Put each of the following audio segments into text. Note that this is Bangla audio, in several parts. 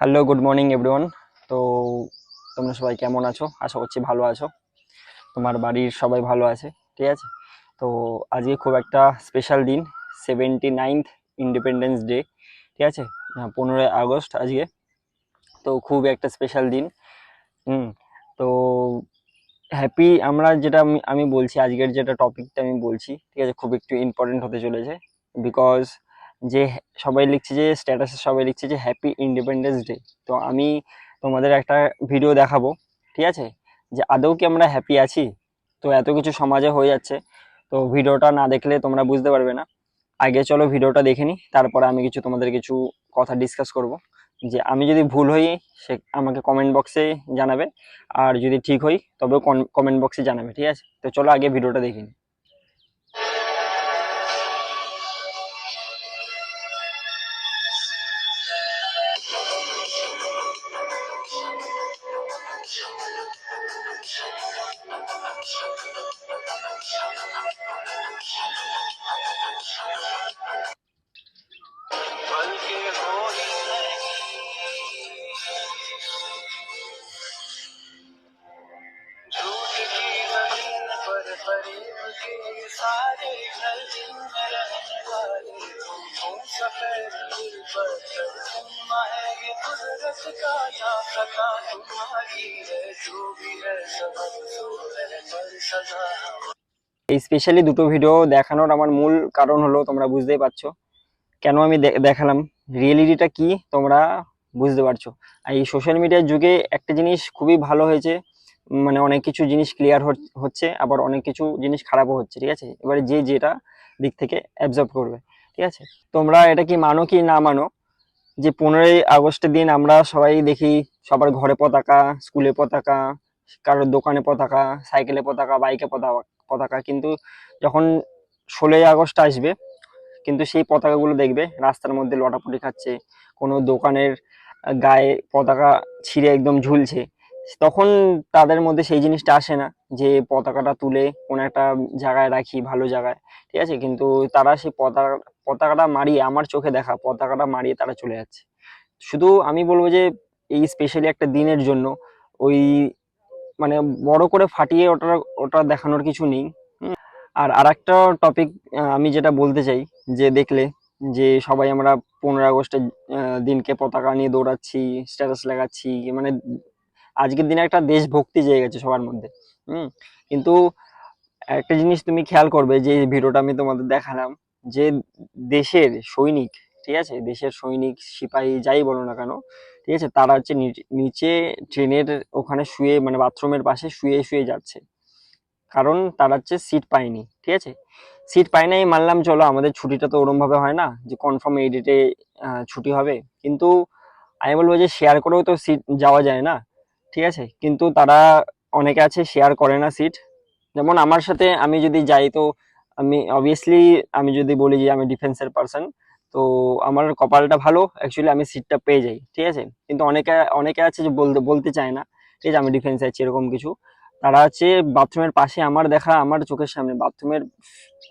হ্যালো গুড মর্নিং এভরিওয়ান তো তোমরা সবাই কেমন আছো? আশা করছি ভালো আছো। তোমার বাড়ির সবাই ভালো আছে, ঠিক আছে? তো আজকে খুব একটা স্পেশাল দিন সেভেন্টি নাইনথ ইন্ডিপেন্ডেন্স ডে ঠিক আছে? পনেরোই আগস্ট আজকে। তো খুব একটা স্পেশাল দিন। হুম, তো হ্যাপি আমরা যেটা আমি আমি বলছি, আজকের যেটা টপিকটা আমি বলছি, ঠিক আছে? খুব একটু ইম্পর্টেন্ট হতে চলেছে। বিকজ যে সবাই লিখছে যে স্ট্যাটাসে সবাই লিখছে যে হ্যাপি ইন্ডিপেন্ডেন্স ডে তো আমি তোমাদের একটা ভিডিও দেখাবো, ঠিক আছে? যে আদৌ কি আমরা হ্যাপি আছি? তো এত কিছু সমাজে হয়ে যাচ্ছে। তো ভিডিওটা না দেখলে তোমরা বুঝতে পারবে না। আগে চলো ভিডিওটা দেখে নিই তারপরে আমি কিছু তোমাদের কিছু কথা ডিসকাস করব। যে আমি যদি ভুল হই, সে আমাকে কমেন্ট বক্সে জানাবে। আর যদি ঠিক হই, তবেও কমেন্ট বক্সে জানাবে, ঠিক আছে? তো চলো আগে ভিডিওটা দেখে নিই कुदरत का ना सका तुम्हारी है जो भी है सबक सो है पर सजा हम এই স্পেশালি দুটো ভিডিও দেখানোর আমার মূল কারণ হলো তোমরা বুঝতেই পারছো কেন আমি দে- দেখালাম রিয়েলিটিটা কি তোমরা বুঝতে পারছো আর এই সোশ্যাল মিডিয়ার যুগে একটা জিনিস খুবই ভালো হয়েছে উম, মানে অনেক কিছু জিনিস ক্লিয়ার হচ্ছে আবার অনেক কিছু জিনিস খারাপও হচ্ছে ঠিক আছে এবারে যে যেটা দিক থেকে অ্যাবজর্ব করবে ঠিক আছে তোমরা এটা কি মানো কি না মানো যে পনেরোই আগস্টের দিন আমরা সবাই দেখি সবার ঘরে পতাকা স্কুলে পতাকা, কারোর দোকানে পতাকা সাইকেলে পতাকা বাইকে পতাকা পতাকা। কিন্তু যখন ষোলোই আগস্ট আসবে, কিন্তু সেই পতাকাগুলো দেখবে, রাস্তার মধ্যে লটাপটি খাচ্ছে, কোনো দোকানের গায়ে পতাকা ছিঁড়ে একদম ঝুলছে, তখন তাদের মধ্যে সেই জিনিসটা আসে না যে পতাকাটা তুলে কোনো একটা জায়গায় রাখি, ভালো জায়গায়, ঠিক আছে? কিন্তু তারা সেই পতাকা পতাকাটা মারিয়ে আমার চোখে দেখা, পতাকাটা মারিয়ে তারা চলে যাচ্ছে। শুধু আমি বলব যে, এই স্পেশালি একটা দিনের জন্য, ওই মানে বড় করে ফাটিয়ে ওটা ওটা দেখানোর কিছু নেই। আর আরেকটা টপিক আমি যেটা বলতে চাই, যে দেখলে, যে সবাই আমরা পনেরো আগস্টের দিনকে পতাকা নিয়ে দৌড়াচ্ছি স্ট্যাটাস লাগাচ্ছি মানে আজকের দিনে একটা দেশভক্তি জেগে গেছে সবার মধ্যে। হুম? কিন্তু একটা জিনিস তুমি খেয়াল করবে, যে ভিডিওটা আমি তোমাদের দেখালাম যে দেশের সৈনিক, ঠিক আছে? দেশের সৈনিক, সিপাহী, যাই বলো না কেন, ঠিক আছে? তারা হচ্ছে নিচে- ট্রেনের ওখানে শুয়ে মানে বাথরুমের পাশে শুয়ে শুয়ে যাচ্ছে। কারণ তারা হচ্ছে সিট পায়নি, ঠিক আছে? সিট পায় নাই, মানলাম চলো, আমাদের ছুটিটা তো ওরম ভাবে হয় না, যে কনফার্ম এই ডেটে ছুটি হবে। কিন্তু আমি বলব যে শেয়ার করেও তো সিট যাওয়া যায় না, ঠিক আছে? কিন্তু তারা অনেকে আছে শেয়ার করে না সিট। যেমন আমার সাথে আমি যদি যাই, তো আমি অবভিয়াসলি আমি যদি বলি যে আমি ডিফেন্সের পার্সন তো আমার কপালটা ভালো অ্যাকচুয়ালি আমি সিটটা পেয়ে যাই, ঠিক আছে? কিন্তু অনেকে অনেকে আছে যে বলতে বলতে চায় না, ঠিক আছে, আমি ডিফেন্সে আছি, এরকম কিছু। তারা হচ্ছে বাথরুমের পাশে আমার দেখা, আমার চোখের সামনে বাথরুমের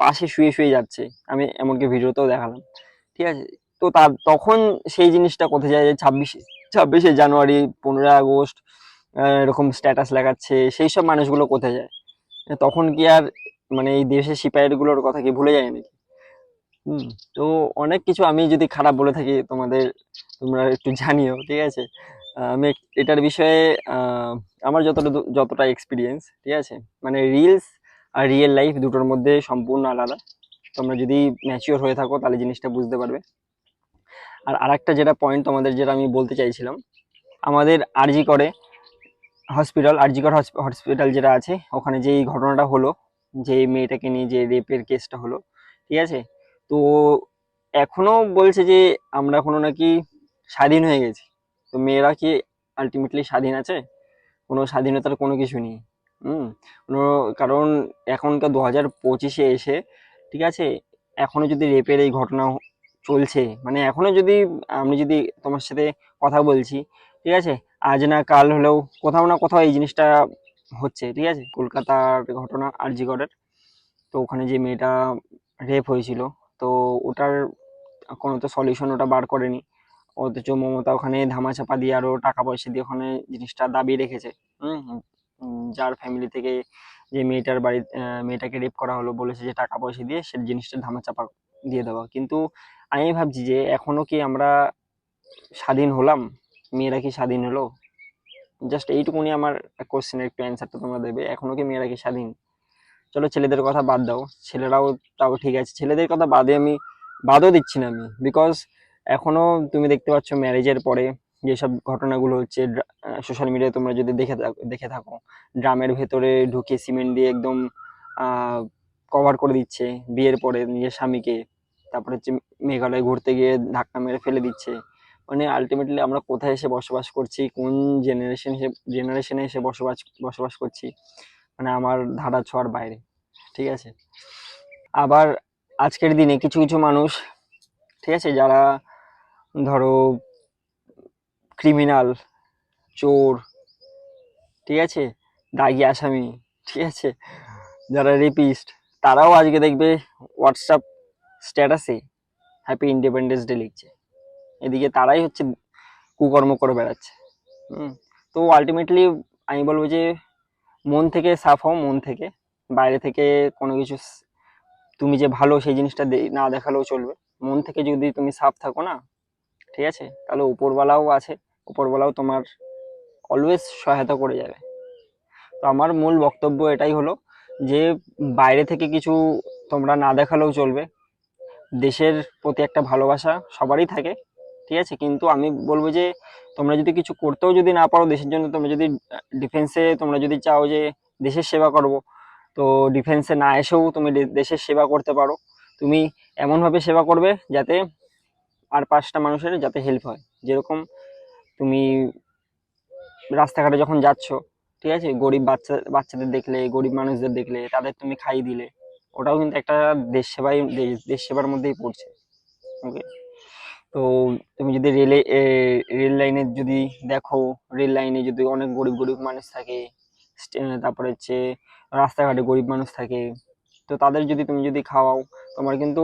পাশে শুয়ে শুয়ে যাচ্ছে। আমি এমনকি ভিডিওতেও দেখালাম, ঠিক আছে? তো তার, তখন সেই জিনিসটা কোথায় যায় যে ছাব্বিশে ছাব্বিশে জানুয়ারি, পনেরোই আগস্ট এরকম স্ট্যাটাস লাগাচ্ছে, সেই সব মানুষগুলো কোথায় যায়? তখন কি আর মানে এই দেশের সিপাহীগুলোর কথা কি ভুলে নাকি? তো অনেক কিছু আমি যদি খারাপ বলে থাকি তোমাদের তোমরা একটু জানিও ঠিক আছে? আমি এটার বিষয়ে আমার যতটা যতটা এক্সপিরিয়েন্স ঠিক আছে? মানে রিলস আর রিয়েল লাইফ দুটোর মধ্যে সম্পূর্ণ আলাদা। তোমরা যদি ম্যাচিওর হয়ে থাকো তাহলে জিনিসটা বুঝতে পারবে। আর আরেকটা যেটা পয়েন্ট তোমাদের যেটা আমি বলতে চাইছিলাম আমাদের আরজি করে হসপিটাল আরজিকর হসপিটাল যেটা আছে ওখানে যে এই ঘটনাটা হলো যে মেয়েটাকে নিয়ে যে রেপের কেসটা হলো, ঠিক আছে? তো এখনও বলছে যে আমরা এখনও নাকি স্বাধীন হয়ে গেছি। তো মেয়েরা কি আলটিমেটলি স্বাধীন আছে? কোনো স্বাধীনতার কোনো কিছু নেই। হুম? কোনো, কারণ এখনকার দু হাজার পঁচিশে এসে, ঠিক আছে? এখনও যদি রেপের এই ঘটনা চলছে মানে এখনও যদি আমি যদি তোমার সাথে কথা বলছি, ঠিক আছে? আজ না কাল হলেও কোথাও না কোথাও এই জিনিসটা হচ্ছে, ঠিক আছে? কলকাতার ঘটনা, আরজিগড়ের। তো ওখানে যে মেয়েটা রেপ হয়েছিল, তো ওটার কোনো তো সলিউশন ওটা বার করেনি। অথচ মমতা ওখানে ধামাচাপা দিয়ে আরও টাকা পয়সা দিয়ে ওখানে জিনিসটা দাবি রেখেছে। হুম যার ফ্যামিলি থেকে যে মেয়েটার বাড়ি মেয়েটাকে রেপ করা হলো, বলেছে যে টাকা পয়সা দিয়ে সে জিনিসটা ধামাচাপা দিয়ে দেওয়া। কিন্তু আমি ভাবছি যে এখনও কি আমরা স্বাধীন হলাম? মেয়েরা কি স্বাধীন হলো? জাস্ট এইটুকুনি আমার কোশ্চেনের একটু অ্যান্সারটা তোমরা দেবে। এখনও কি মেয়েরা কি স্বাধীন? চলো ছেলেদের কথা বাদ দাও। ছেলেরাও, তাও ঠিক আছে। ছেলেদের কথা বাদে আমি, বাদও দিচ্ছি না আমি। বিকজ এখনও তুমি দেখতে পাচ্ছ ম্যারেজের পরে যেসব ঘটনাগুলো হচ্ছে সোশ্যাল মিডিয়ায় তোমরা যদি দেখে দেখে থাকো, ড্রামের ভেতরে ঢুকে সিমেন্ট দিয়ে একদম কভার করে দিচ্ছে বিয়ের পরে নিজের স্বামীকে। তারপরে হচ্ছে মেঘালয় ঘুরতে গিয়ে ধাক্কা মেরে ফেলে দিচ্ছে। মানে আলটিমেটলি আমরা কোথায় এসে বসবাস করছি, কোন জেনারেশন জেনারেশনে এসে বসবাস বসবাস করছি মানে আমার ধারা ছোঁয়ার বাইরে, ঠিক আছে? আবার আজকের দিনে কিছু কিছু মানুষ, ঠিক আছে? যারা ধরো ক্রিমিনাল চোর, ঠিক আছে? দাগি আসামি, ঠিক আছে? যারা রেপিস্ট তারাও আজকে দেখবে হোয়াটসঅ্যাপ স্ট্যাটাসে হ্যাপি ইন্ডিপেন্ডেন্স ডে লিখছে। এদিকে তারাই হচ্ছে কুকর্ম করে বেড়াচ্ছে। তো আলটিমেটলি আমি বলব যে মন থেকে সাফ হও, মন থেকে। বাইরে থেকে কোনো কিছু তুমি যে ভালো সেই জিনিসটা না দেখালেও চলবে। মন থেকে যদি তুমি সাফ থাকো না, ঠিক আছে? তাহলে উপরওয়ালাও আছে, উপরওয়ালাও তোমার অলওয়েজ সহায়তা করে যাবে। তো আমার মূল বক্তব্য এটাই হলো যে বাইরে থেকে কিছু তোমরা না দেখালেও চলবে। দেশের প্রতি একটা ভালোবাসা সবারই থাকে। ঠিক আছে, কিন্তু আমি বলব যে তোমরা যদি কিছু করতেও যদি না পারো দেশের জন্য, তোমরা যদি ডিফেন্সে তোমরা যদি চাও যে দেশের সেবা করব, তো ডিফেন্সে না এসেও তুমি দেশের সেবা করতে পারো। তুমি এমনভাবে সেবা করবে যাতে আর পাঁচটা মানুষের যাতে হেল্প হয়। যেরকম তুমি রাস্তাঘাটে যখন যাচ্ছ, ঠিক আছে, গরিব বাচ্চা, বাচ্চাদের দেখলে, গরিব মানুষদের দেখলে, তাদের তুমি খাইয়ে দিলে, ওটাও কিন্তু একটা দেশ সেবাই, দেশ সেবার মধ্যেই পড়ছে। ওকে তো তুমি যদি রেলে রেল লাইনে যদি দেখো রেল লাইনে যদি অনেক গরিব গরিব মানুষ থাকে তারপরে হচ্ছে রাস্তাঘাটে গরিব মানুষ থাকে, তো তাদের যদি তুমি যদি খাওয়াও, তোমার কিন্তু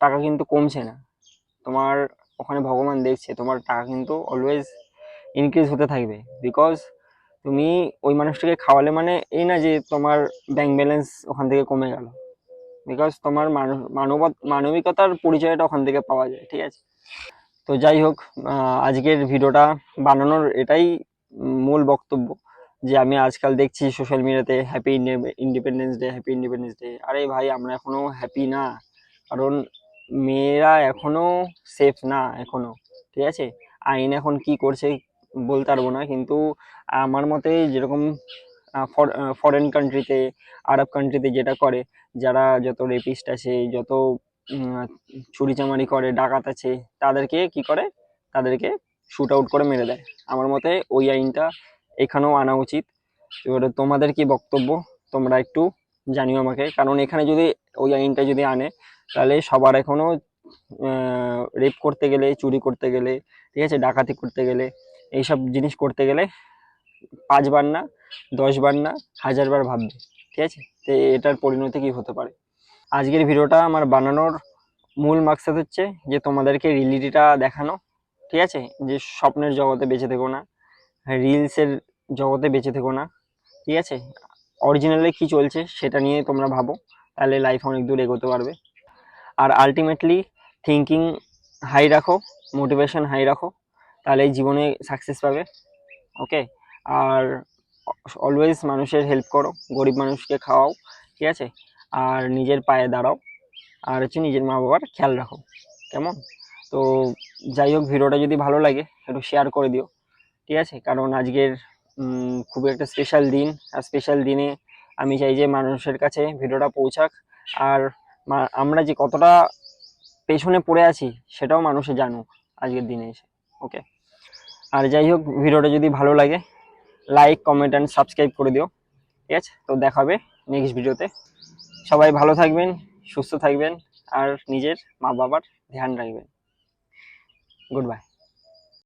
টাকা কিন্তু কমছে না। তোমার ওখানে ভগবান দেখছে, তোমার টাকা কিন্তু অলওয়েজ ইনক্রিজ হতে থাকবে। বিকজ তুমি ওই মানুষটাকে খাওয়ালে মানে এই না যে তোমার ব্যাংক ব্যালেন্স ওখান থেকে কমে গেল। বিকজ তোমার মানব- মানব মানবিকতার পরিচয়টা ওখান থেকে পাওয়া যায়, ঠিক আছে? তো যাই হোক আজকের ভিডিওটা বানানোর এটাই মূল বক্তব্য, যে আমি আজকাল দেখছি সোশ্যাল মিডিয়াতে happy independence day happy independence day আরে ভাই, আমরা এখনও হ্যাপি না, কারণ মেয়েরা এখনও সেফ না এখনও ঠিক আছে? আইন এখন কি করছে বলতে পারব না, কিন্তু আমার মতে যেরকম ফরেন কান্ট্রিতে আরব কান্ট্রিতে যেটা করে, যারা যত রেপিস্ট আছে, যত চুরিচামারি করে, ডাকাত আছে, তাদেরকে কি করে? তাদেরকে শুট আউট করে মেরে দেয়। আমার মতে ওই আইনটা এখানেও আনা উচিত। এবারে তোমাদের কি বক্তব্য? তোমরা একটু জানিও আমাকে। কারণ এখানে যদি ওই আইনটা যদি আনে, তাহলে সবার এখনও রেপ করতে গেলে, চুরি করতে গেলে, ঠিক আছে, ডাকাতি করতে গেলে, এইসব জিনিস করতে গেলে পাঁচবার না দশবার না হাজারবার ভাববে, ঠিক আছে? তো এটার পরিণতি কি হতে পারে? আজকের ভিডিওটা আমার বানানোর মূল মাকসাদ হচ্ছে যে তোমাদেরকে রিয়েলিটিটা দেখানো, ঠিক আছে? যে স্বপ্নের জগতে বেঁচে থেকো না রিলসের জগতে বেঁচে থেকো না, ঠিক আছে? অরিজিনালি কি চলছে সেটা নিয়ে তোমরা ভাবো, তাহলে লাইফ অনেক দূর এগোতে পারবে। আর আলটিমেটলি থিঙ্কিং হাই রাখো মোটিভেশন হাই রাখো, তাহলে জীবনে সাকসেস পাবে ওকে আর অলওয়েজ মানুষের হেল্প করো, গরিব মানুষকে খাওয়াও, ঠিক আছে? আর নিজের পায়ে দাঁড়াও, আর হচ্ছে নিজের মা বাবার খেয়াল রাখো, কেমন? তো যাই হোক, ভিডিওটা যদি ভালো লাগে, একটু শেয়ার করে দিও, ঠিক আছে? কারণ আজকের খুবই একটা স্পেশাল দিন, আর স্পেশাল দিনে আমি চাই যে মানুষের কাছে ভিডিওটা পৌঁছাক, আর আমরা যে কতটা পেছনে পড়ে আছি, সেটাও মানুষে জানুক আজকের দিনে এসে ওকে আর যাই হোক, ভিডিওটা যদি ভালো লাগে লাইক কমেন্ট অ্যান্ড সাবস্ক্রাইব করে দিও। ঠিক আছে? তো দেখা হবে নেক্সট ভিডিওতে সবাই ভালো থাকবেন, সুস্থ থাকবেন, আর নিজের মা বাবার ধ্যান রাখবেন। Good bye